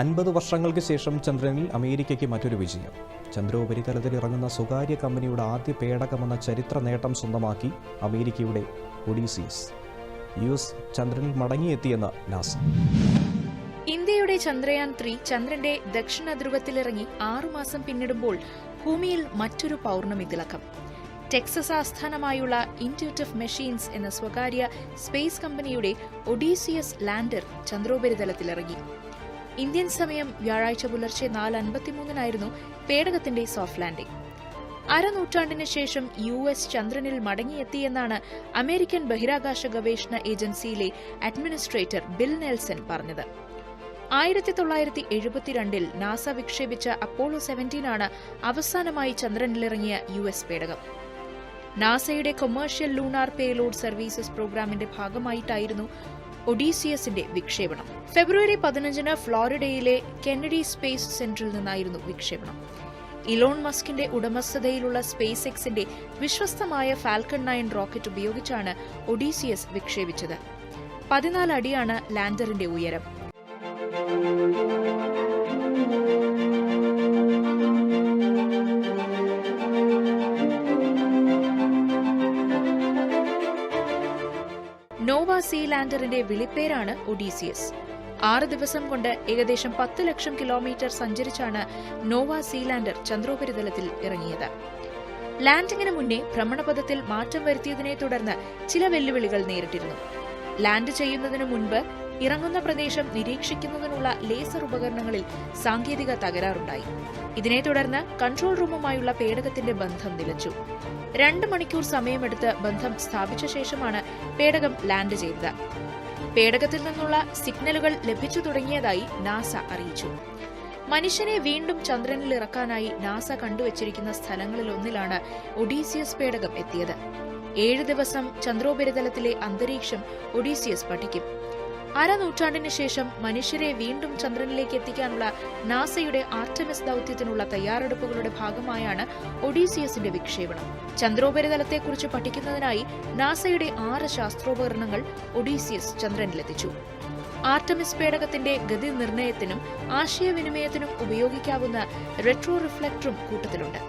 അൻപത് വർഷങ്ങൾക്ക് ശേഷം ചന്ദ്രനിൽ അമേരിക്കയ്ക്ക് മറ്റൊരു വിജയം. ചന്ദ്രോപരിതലത്തിൽ ഇറങ്ങുന്ന സ്വകാര്യ കമ്പനിയുടെ ആദ്യ പേടകമെന്ന ചരിത്ര നേട്ടം സ്വന്തമാക്കി അമേരിക്കയുടെ ഒഡീസിയസ് യു എസ് ചന്ദ്രനിൽ മടങ്ങിയെത്തിയെന്ന് നാസ. ഇന്ത്യയുടെ ചന്ദ്രയാൻ ത്രീ ചന്ദ്രന്റെ ദക്ഷിണ ധ്രുവത്തിലിറങ്ങി ആറുമാസം പിന്നിടുമ്പോൾ ഭൂമിയിൽ മറ്റൊരു പൗർണമി തിളക്കം. ടെക്സസ് ആസ്ഥാനമായുള്ള ഇന്റ്യൂട്ടീവ് മെഷീൻസ് എന്ന സ്വകാര്യ സ്പേസ് കമ്പനിയുടെ ഒഡീസിയസ് ലാൻഡർ ചന്ദ്രോപരിതലത്തിലിറങ്ങി. ഇന്ത്യൻ സമയം വ്യാഴാഴ്ച പുലർച്ചെ നാല് അൻപത്തിമൂന്നിനായിരുന്നു പേടകത്തിന്റെ സോഫ്റ്റ് ലാൻഡിംഗ്. അരനൂറ്റാണ്ടിന് ശേഷം യു എസ് ചന്ദ്രനിൽ മടങ്ങിയെത്തിയെന്നാണ് അമേരിക്കൻ ബഹിരാകാശ ഗവേഷണ ഏജൻസിയിലെ അഡ്മിനിസ്ട്രേറ്റർ ബിൽ നെൽസൺ പറഞ്ഞത്. ആയിരത്തി തൊള്ളായിരത്തി എഴുപത്തിരണ്ടിൽ നാസ വിക്ഷേപിച്ച അപ്പോളോ സെവന്റീനാണ് അവസാനമായി ചന്ദ്രനിലിറങ്ങിയ യു എസ് പേടകം. നാസയുടെ കൊമേഴ്ഷ്യൽ ലൂണാർ പേലോഡ് സർവീസസ് പ്രോഗ്രാമിന്റെ ഭാഗമായിട്ടായിരുന്നു ഒഡീസിയസിന്റെ വിക്ഷേപണം. ഫെബ്രുവരി പതിനഞ്ചിന് ഫ്ലോറിഡയിലെ കെന്നഡി സ്പേസ് സെന്ററിൽ നിന്നായിരുന്നു വിക്ഷേപണം. ഇലോൺ മസ്കിന്റെ ഉടമസ്ഥതയിലുള്ള സ്പേസ് എക്സിന്റെ വിശ്വസ്തമായ ഫാൽക്കൺ നയൻ റോക്കറ്റ് ഉപയോഗിച്ചാണ് ഒഡീസിയസ് വിക്ഷേപിച്ചത്. പതിനാല് അടിയാണ് ലാൻഡറിന്റെ ഉയരം. സീ ലാൻഡറിന്റെ വിളിപ്പേരാണ് ഒഡീസിയസ് ആറ് ദിവസം കൊണ്ട് ഏകദേശം പത്ത് ലക്ഷം കിലോമീറ്റർ സഞ്ചരിച്ചാണ് നോവ സീ ലാൻഡർ ചന്ദ്രോപരിതലത്തിൽ ഇറങ്ങിയത്. ലാൻഡിങ്ങിന് മുന്നേ ഭ്രമണപഥത്തിൽ മാറ്റം വരുത്തിയതിനെ തുടർന്ന് ചില വെല്ലുവിളികൾ നേരിട്ടിരുന്നു. ലാൻഡ് ചെയ്യുന്നതിനു മുൻപ് ഇറങ്ങുന്ന പ്രദേശം നിരീക്ഷിക്കുന്നതിനുള്ള ലേസർ ഉപകരണങ്ങളിൽ സാങ്കേതിക തകരാറുണ്ടായി. ഇതിനെ തുടർന്ന് കൺട്രോൾ റൂമുമായുള്ള പേടകത്തിന്റെ ബന്ധം നിലച്ചു. രണ്ട് മണിക്കൂർ സമയമെടുത്ത് ബന്ധം സ്ഥാപിച്ച ശേഷമാണ് പേടകം ലാൻഡ് ചെയ്തത്. പേടകത്തിൽ നിന്നുള്ള സിഗ്നലുകൾ ലഭിച്ചു തുടങ്ങിയതായി നാസ അറിയിച്ചു. മനുഷ്യനെ വീണ്ടും ചന്ദ്രനിൽ ഇറക്കാനായി നാസ കണ്ടുവച്ചിരിക്കുന്ന സ്ഥലങ്ങളിലൊന്നിലാണ് ഒഡീസിയസ് പേടകം എത്തിയത്. ഏഴ് ദിവസം ചന്ദ്രോപരിതലത്തിലെ അന്തരീക്ഷം ഒഡീസിയസ് പഠിക്കും. അരനൂറ്റാണ്ടിന് ശേഷം മനുഷ്യരെ വീണ്ടും ചന്ദ്രനിലേക്ക് എത്തിക്കാനുള്ള നാസയുടെ ആർട്ടമിസ് ദൌത്യത്തിനുള്ള തയ്യാറെടുപ്പുകളുടെ ഭാഗമായാണ് ഒഡീസിയസിന്റെ വിക്ഷേപണം. ചന്ദ്രോപരിതലത്തെക്കുറിച്ച് പഠിക്കുന്നതിനായി നാസയുടെ ആറ് ശാസ്ത്രോപകരണങ്ങൾ ഒഡീസിയസ് ചന്ദ്രനിലെത്തിച്ചു. ആർട്ടമിസ് പേടകത്തിന്റെ ഗതി നിർണയത്തിനും ആശയവിനിമയത്തിനും ഉപയോഗിക്കാവുന്ന റെട്രോ റിഫ്ലക്ടറും കൂട്ടത്തിലുണ്ട്.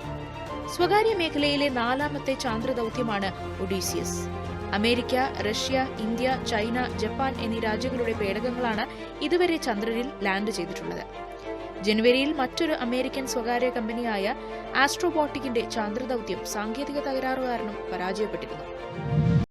സ്വകാര്യ മേഖലയിലെ നാലാമത്തെ ചാന്ദ്രദൌത്യമാണ് Odysseus. America Russia India China Japan എന്നീ രാജ്യങ്ങളുടെ പേടകങ്ങളാണ് ഇതുവരെ ചന്ദ്രനിൽ ലാൻഡ് ചെയ്തിട്ടുള്ളത്. ജനുവരിയിൽ മറ്റൊരു അമേരിക്കൻ സ്വകാര്യ കമ്പനിയായ ആസ്ട്രോബോട്ടിക്കിന്റെ ചാന്ദ്രദൌത്യം സാങ്കേതിക തകരാറ് കാരണം പരാജയപ്പെട്ടിരുന്നു.